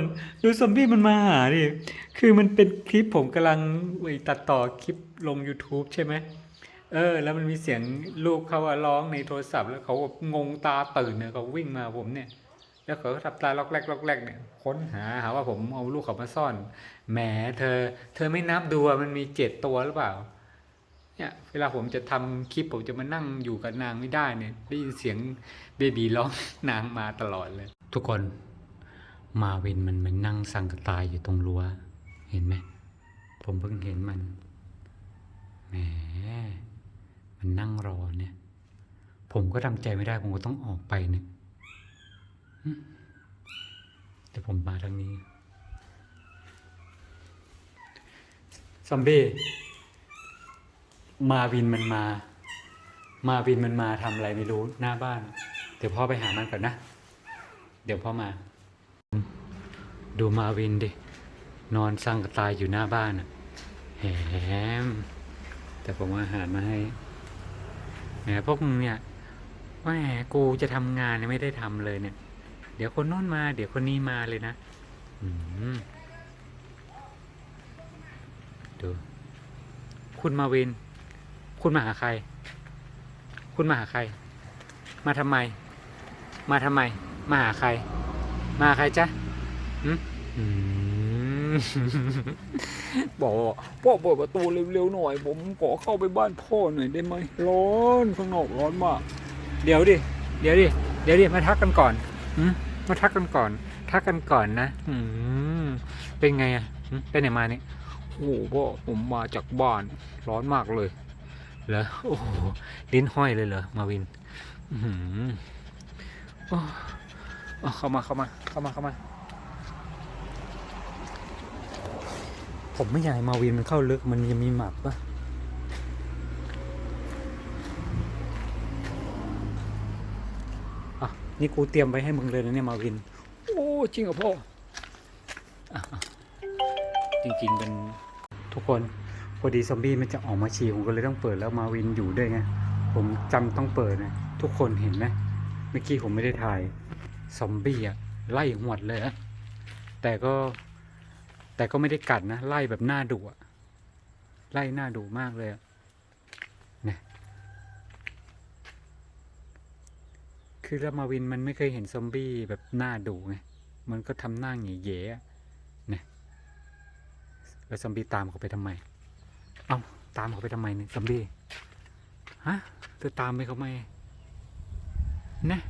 นดูซอมบี้มันมาหาดิ คือมันเป็นคลิปผมกำลังไปตัดต่อคลิปลง YouTube ใช่ไหม เออ แล้วมันมีเสียงลูกเขาอะร้องในโทรศัพท์ แล้วเขาแบบงงตาตื่นเนี่ยเขาวิ่งมาผมเนี่ย แล้วเขาก็ทับตาล็อกแรกล็อกแรกเนี่ย ค้นหาหาว่าผมเอาลูกเขามาซ่อน แหมเธอ เธอไม่นับดูว่ามันมีเจ็ดตัวหรือเปล่า เนี่ย เวลาผมจะทำคลิปผมจะมานั่งอยู่กับนางไม่ได้เนี่ย ได้ยินเสียงเบบีร้องนางมาตลอดเลย ทุกคน มาวินมันมันนั่งสังกตายอยู่ตรงรั้ว เห็นไหม ผมเพิ่งเห็นมัน แหม มันนั่งรอเนี่ย ผมก็ทำใจไม่ได้ ผมก็ต้องออกไปเนี่ยแต่ผมมาทางนี้ซอมบี้ มาวินมันมา มาวินมันมาทำอะไรไม่รู้หน้าบ้าน เดี๋ยวพ่อไปหามันก่อนนะ เดี๋ยวพ่อมา ดูมาวินดิ นอนสั่งกระตายอยู่หน้าบ้านอะแหม แต่ผมอาหารมาให้แหมพวกมึงเนี่ยแหมกูจะทำงานเนี่ยไม่ได้ทำเลยเนี่ย เดี๋ยวคนโน้นมา เดี๋ยวคนนี้มาเลยนะดูคุณมาวิน คุณมาหาใคร คุณมาหาใคร มาทำไม มาทำไม มาหาใคร มาหาใครจ๊ะ บอกว่าพ่อเปิดประตูเร็วๆหน่อย ผมขอเข้าไปบ้านพ่อหน่อยได้ไหมร้อนข้างนอกร้อนมาก เดี๋ยวดิ เดี๋ยวดิ เดี๋ยวดิ มาทักกันก่อนมาทักกันก่อน ทักกันก่อนนะอืเป็นไงอะอืมไปไหนมาเนี่ยโอ้พ่อผมมาจากบ้านร้อนมากเลยเหรอโอ้โหลิ้นห้อยเลยเหรอมาวิน อือเข้ามาเข้ามาเข้ามาเข้ามา ผมไม่อยากให้มาวินมันเข้าลึกมันยังมีหมับปะอะ นี่กูเตรียมไว้ให้มึงเลยนะเนี่ยมาวิน โอ้จริงเหรอพ่อจริงๆเป็นทุกคนพอดีซอมบี้มันจะออกมาฉี่ผมก็เลยต้องเปิดแล้วมาวินอยู่ด้วยไงผมจำต้องเปิดนะทุกคนเห็นไหมเมื่อกี้ผมไม่ได้ถ่ายซอมบี้อะไล่หวดเลยอะแต่ก็ แต่ก็ไม่ได้กัดนะ ไล่แบบหน้าดุอะไล่หน้าดุมากเลยนะคือแล้วมาวินมันไม่เคยเห็นซอมบี้แบบหน้าดุไง มันก็ทำหน้าเหย่ๆอะแล้วซอมบี้ตามเขาไปทำไม เอ้าตามเขาไปทำไมเนี่ยซอมบี้ ฮะเธอตามไปเขาไหมนะ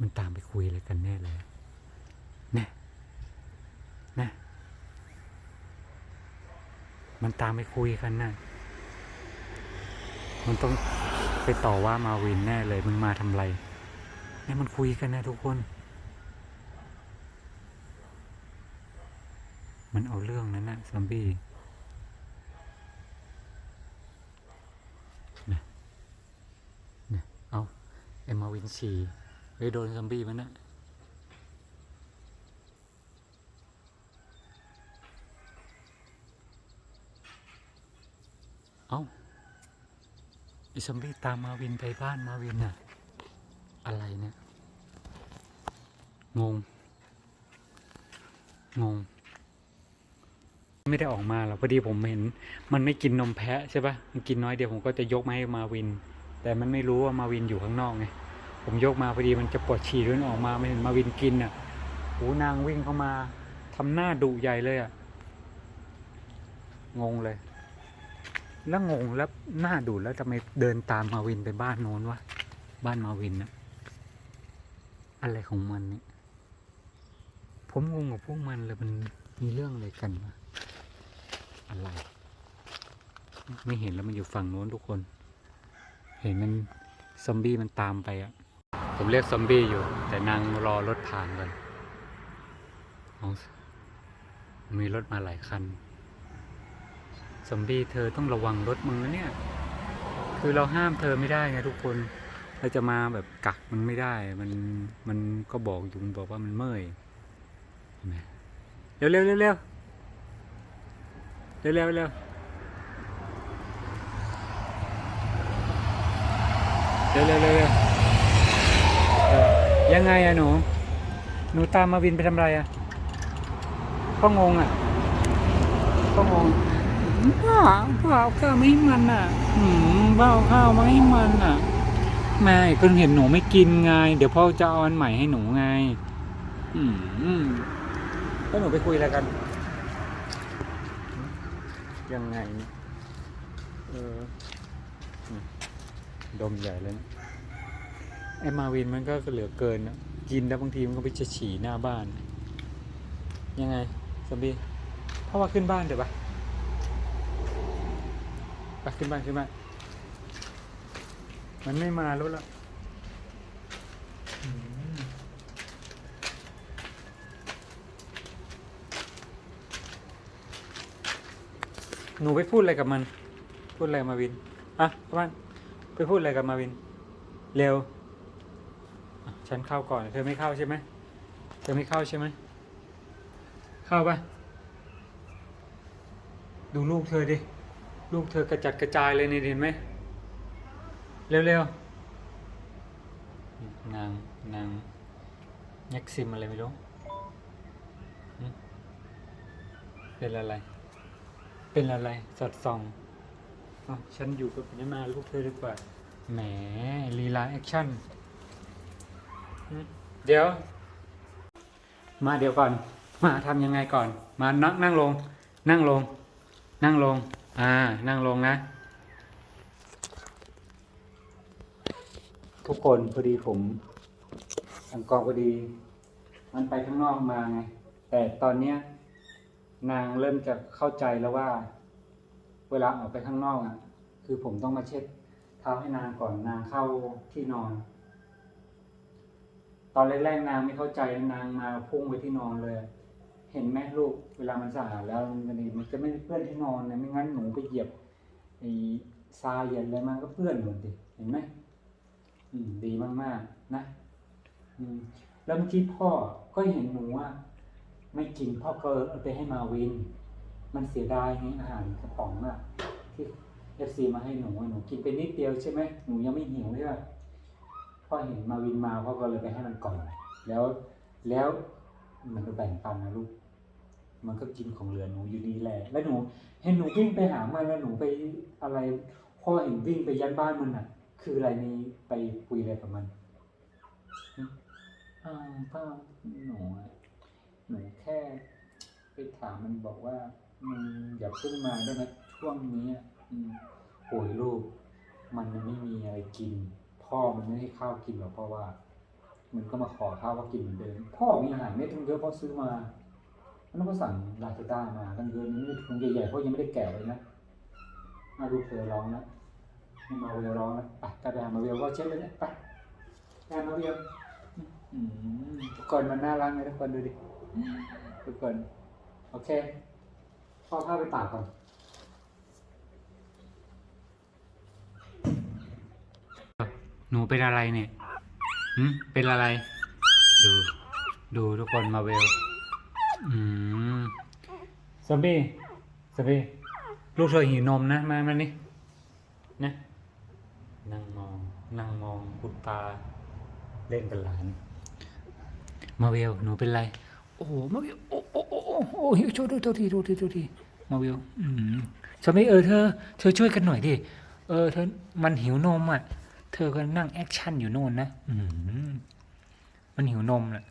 มันตามไปคุยอะไรกันแน่เลยนะนะมัน ตามไปคุยกันนะมันต้องไปต่อว่ามาวินแน่เลยมึงมาทำไรเนี่ยมันคุยกันนะทุกคน มันเอาเรื่องนั้นนะซอมบี้นะนะเอาไอมาวินฉี่ไปโดนซอมบี้มันนะ เอาไอซอมบี้ตามมาวินไปบ้านมาวินน่ะ อะไรเนี่ย งง งง ไม่ได้ออกมาหรอกพอดีผมเห็น มันไม่กินนมแพะใช่ปะมันกินน้อยเดียวผมก็จะยกมาให้มาวิน แต่มันไม่รู้ว่ามาวินอยู่ข้างนอกไง ผมยกมาพอดีมันจะปวดฉี่ด้วยออกมาไม่เห็นมาวินกินอะโหนางวิ่งเข้ามาทำหน้าดุใหญ่เลยอะ งงเลย แล้วงงแล้วหน้าดุแล้วทำไมเดินตามมาวินไปบ้านโน้นวะบ้านมาวินอะอะไรของมันเนี่ย ผมงงกับพวกมันเลยมันมีเรื่องอะไรกันวะอะไร ไม่เห็นแล้วมันอยู่ฝั่งโน้นทุกคน เห็นมันซอมบี้มันตามไปอะผมเรียกซอมบี้อยู่ แต่นางรอรถผ่านก่อนมีรถมาหลายคัน ซอมบี้เธอต้องระวังรถมึงนะเนี่ย คือเราห้ามเธอไม่ได้ไงทุกคน เราจะมาแบบกักมันไม่ได้ มันมันก็บอกอยู่มันบอกว่ามันเมื่อยเร็วเร็วเร็วเร็วเร็วเร็วเร็วเร็วเร็วเร็วเร็วยังไงอะหนู หนูตามมาวินไปทำไรอะก็งงอะก็งง บ้าบ้าเอาข้าวไม่ให้มันอะอืมบ้าเอาข้าวมาให้มันอะไม่ก็เห็นหนูไม่กินไง เดี๋ยวพ่อจะเอาอันใหม่ให้หนูไง อืมแล้วหนูไปคุยอะไรกัน ยังไงเนี่ยเอออืมดมใหญ่เลยนะไอ้มาวินมันก็เหลือเกินนะกินแล้วบางทีมันก็ไปจะฉี่หน้าบ้าน ยังไงสมบีพ่อว่าขึ้นบ้านเดี๋ยวปะไป ขึ้นบ้านขึ้นบ้านมันไม่มาแล้วล่ะหนูไปพูดอะไรกับมัน พูดอะไรมาวิน อะบ้านไปพูดอะไรกับมาวิน เร็ว ฉันเข้าก่อน เธอไม่เข้าใช่ไหม เธอไม่เข้าใช่ไหม เข้าปะดูลูกเธอดิ ลูกเธอกระจัดกระจายเลยนี่เห็นไหมเร็วๆนางนางยักซิมอะไรไม่รู้เป็นอะไร เป็นอะไรสอดส่องอฉันอยู่กับนี่มาลูกเธอดีกว่าแหมลีลาแอคชั่นเดี๋ยว มาเดี๋ยวก่อน มาทำยังไงก่อน มานั่งนั่งลง นั่งลง นั่งลงอ่า นั่งลงนะ ทุกคนพอดีผมทางกองพอดี มันไปข้างนอกมาไง แต่ตอนเนี้ยนางเริ่มจะเข้าใจแล้วว่า เวลาออกไปข้างนอกอะ คือผมต้องมาเช็ดเท้าให้นางก่อนนางเข้าที่นอน ตอนแรกๆนางไม่เข้าใจนางมาพุ่งไปที่นอนเลย เห็นไหมลูกเวลามันสะอาดแล้วมันจะมันจะไม่เปื้อนที่นอนนะไม่งั้นหนูไปเหยียบไอ้ทรายเหยียบอะไรมันก็เปื้อนหมดดิเห็นไหมอืม ดีมากๆนะอืมแล้วเมื่อกี้พ่อก็เห็นหนูว่า ไม่กินพ่อก็เอาไปให้มาวิน มันเสียดายไงอาหารกระป๋องอะที่เอฟซีมาให้หนูหนูกินไปนิดเดียวใช่ไหมหนูยังไม่หิวใช่ไหมพ่อเห็นมาวินมาพ่อก็เลยไปให้มันก่อน แล้วแล้ว มันก็แบ่งปันนะลูก มันก็กินของเหลือหนูอยู่ดีแหละ แล้วหนูเห็นหนูวิ่งไปหามันแล้วหนูไปอะไรพ่อเห็นวิ่งไปยันบ้านมันอะ คืออะไรนี่ไปคุยอะไรกับมันหึอ้าวป้าหนูอะหนูแค่ไปถามมันบอกว่ามึงอย่าเพิ่งมาได้ไหมช่วงนี้อะอืมโอ้ยลูก มันยังไม่มีอะไรกิน พ่อมันไม่ให้ข้าวกินหรอกเพราะว่า มันก็มาขอข้าวก็กินเหมือนเดิมพ่อมีอาหารไม่ทั้งเยอะพ่อซื้อมาแล้วก็สั่งลาซาด้ามาตั้งเยอะนี่ถุงใหญ่ๆพ่อยังไม่ได้แกะเลยนะมาดูเธอร้องนะมาเวลร้องนะไปกลับไปหามาเวลก็เช็ดเลยนะไปไปหามาเวลอืมทุกคนมันน่ารักไหมทุกคนดูดิทุกคนโอเคพ่อเข้าไปตากก่อนหนูเป็นอะไรเนี่ย หืมเป็นอะไร ดู ดูทุกคนมาเวลอืมซอมบี้ซอมบี้ลูกเธอหิวนมนะ มามานี่นะนั่งมอง นั่งมองคุณตา เล่นกับหลาน มาเวลหนูเป็นไร โอ้โหมาเวลโอ้โอ้โอ้โอ้โอ้หิวโทษโทษโทษทีโทษทีโทษทีมาเวลอืมสมัยเออเธอ เธอช่วยกันหน่อยดิ เออเธอมันหิวนมอะ เธอก็นั่งแอคชั่นอยู่โน่นนะอืมมันหิวนมแหละ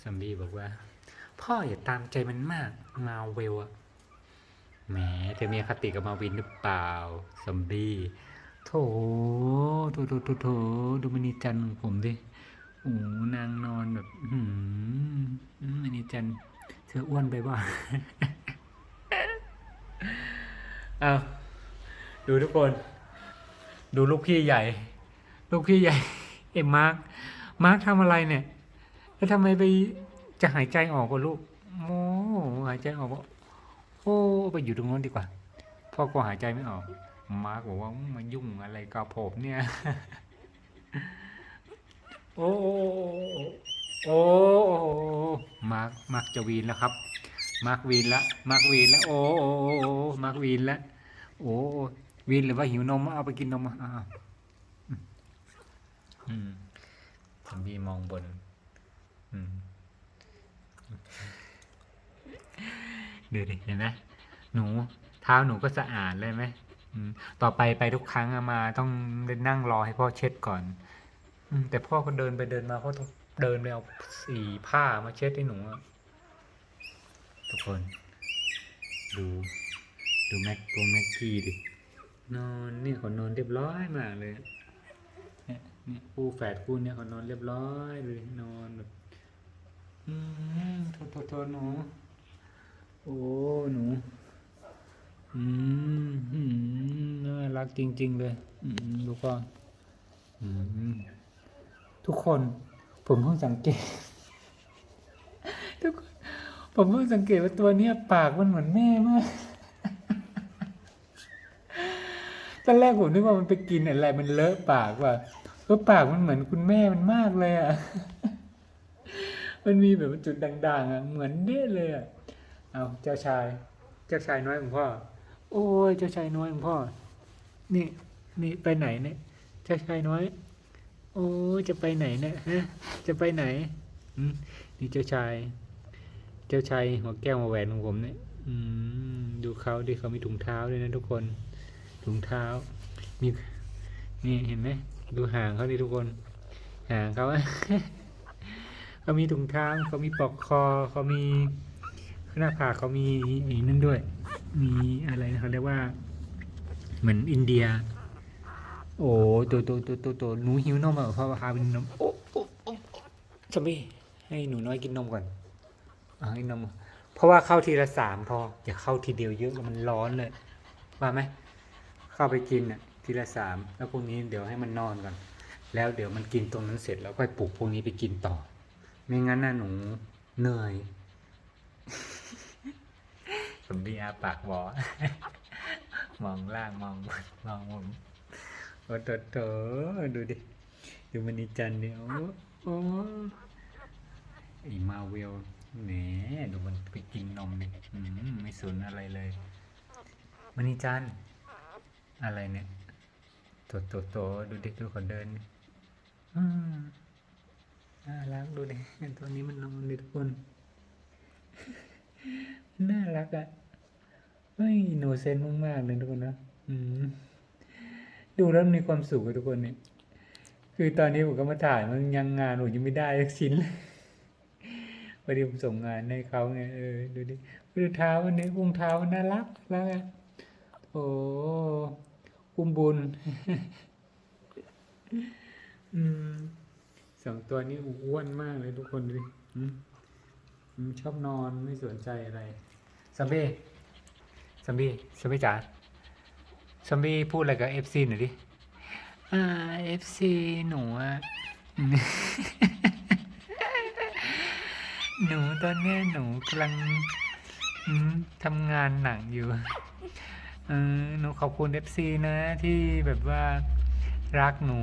ซัมบี้บอกว่า พ่ออย่าตามใจมันมากมาเวลอะแหมเธอมีอคติกับมาวินหรือเปล่าซัมบี้โถโถโถโถโถดูมินิจันของผมดิโอ้นางนอนแบบอืมมินิจันเธออ้วนไปบ้าเอาดูทุกคน ดูลูกพี่ใหญ่ ลูกพี่ใหญ่ เอ็มมาร์คมาร์คทำอะไรเนี่ย แล้วทำไมไปจะหายใจออกวะลูกโอ้หายใจออกวะโอ้ไปอยู่ตรงนั้นดีกว่าพ่อก็หายใจไม่ออก มาร์กบอกว่ามายุ่งอะไรกับผมเนี่ย โอ้โอ้มาร์กมาร์กจะวีนแล้วครับ มาร์กวีนแล้วมาร์กวีนแล้วโอ้โอ้โอ้โอ้มาร์กวีนแล้วโอ้ วินหรือว่าหิวนมเอาไปกินนมอะอืมบีมองบน อืมดี๋ยวดิเห็นไหมหนู เท้าหนูก็สะอาดเลยไหมต่อไปไปทุกครั้งมาต้องนั่งรอให้พ่อเช็ดก่อนอแต่พ่อก็เดินไปเดินมาเขาต้องเดินไปเอาสีผ้ามาเช็ดให้หนูทุกคน ดู ดูแม็กกูแม็กกี้ดิ นอนเนี่ยขานอนเรียบร้อยมากเลยเนี่ยเนี่ยคู่แฝดคู่เนี่ยขานอนเรียบร้อยเลยนอนแบบอืมโทษโทษโทษหนูโอ้หนูอืมอืมน่ารักจริง ๆ เลย อืมดูก่อนอืมทุกคนผมเพิ่งสังเกต ทุกคน ผมเพิ่งสังเกตว่าตัวเนี้ยปากมันเหมือนแม่มาก ตอนแรกผมนึกว่ามันไปกินอะไรมันเลอะปากว่ะเพราะปากมันเหมือนคุณแม่มันมากเลยอะ มันมีแบบจุดด่างๆอะ เหมือนเด้เลยอะ เอาเจ้าชาย เจ้าชายน้อยของพ่อ โอ้ยเจ้าชายน้อยของพ่อ นี่ นี่ไปไหนเนี่ย เจ้าชายน้อย โอ้จะไปไหนเนี่ยฮะ จะไปไหนอืนี่เจ้าชาย เจ้าชายหัวแก้วหัวแหวนของผมเนี่ย อืม ดูเขาดิเขามีถุงเท้าด้วยนะทุกคน ถุงเท้า มีนี่เห็นไหมดูหางเขาดิทุกคน หางเขาเขามีถุงเท้าเขามีปลอกคอเขามีหน้าผากเขามีอีนั่นด้วย มีอะไรนะเขาเรียกว่า เหมือนอินเดีย โอ้ตัวตัวตัวตัวตัวหนูหิวนมอะพ่อพาไปนนมโอ้โอ้โอ้สามีให้หนูน้อยกินนมก่อนอ่าให้นมเพราะว่าเข้าทีละสามพออย่าเข้าทีเดียวเยอะมันร้อนเลยว่าไหม เข้าไปกินอะทีละสามแล้วพรุ่งนี้เดี๋ยวให้มันนอนก่อน แล้วเดี๋ยวมันกินตรงนั้นเสร็จแล้วค่อยปลุกพวกนี้ไปกินต่อ ไม่งั้นน่ะหนูเหนื่อยผมดีอาปากบอมองล่างมองบนมองบนโอ้โตโตดูดิ ดูมันนี่จันเดียวโอ้ไอมาเวลแหมดูมันไปกินนมเนี่ยไม่สนอะไรเลยมันนี่จัน อะไรเนี่ยโตโตโตดูเดิดูเขาเดินน่ารักดูดิเห็นตัวนี้มันนอนดิทุกคนน่ารักอะ่ะเฮ้ยโนเซนมากๆเลยทุกคนนะอืมดูแล้วมีความสุขทุกคนเนี่ยคือตอนนี้ผมก็มาถ่ายมันยังงานผมยังไม่ได้สักชิ้นเลยพอดีผมส่งงานให้เขาไงเออดูดิดูเท้าวันนี้พุงเท้ามันน่ารักแล้วไงโอ้ คุมบุญอืมสองตัวนี้อ้วนมากเลยทุกคนดูดิอืมอืมชอบนอนไม่สนใจอะไรซัมบี้ซัมบี้ซัมบี้จ๋าซัมบี้พูดอะไรกับเอฟซีหน่อยดิอ่าเอฟซีหนูอะหนูตอนเนี้ยหนูกำลังอืมทำงานหนังอยู่ เออหนูขอบคุณเอฟซีนะที่แบบว่ารักหนู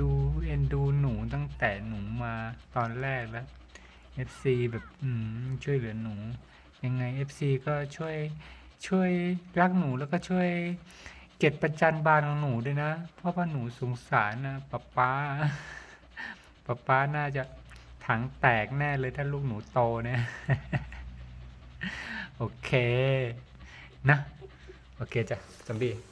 ดูเอ็นดูหนูตั้งแต่หนูมาตอนแรกแล้วเอฟซีแบบอืมช่วยเหลือหนู ยังไงเอฟซีก็ช่วยช่วยรักหนูแล้วก็ช่วยเก็บประจันบานของหนูด้วยนะ เพราะว่าหนูสงสารนะป๊าป๊าป๊าป๊าน่าจะถังแตกแน่เลยถ้าลูกหนูโตเนี่ย โอเค นะ โอเคจ้ะซัมบี้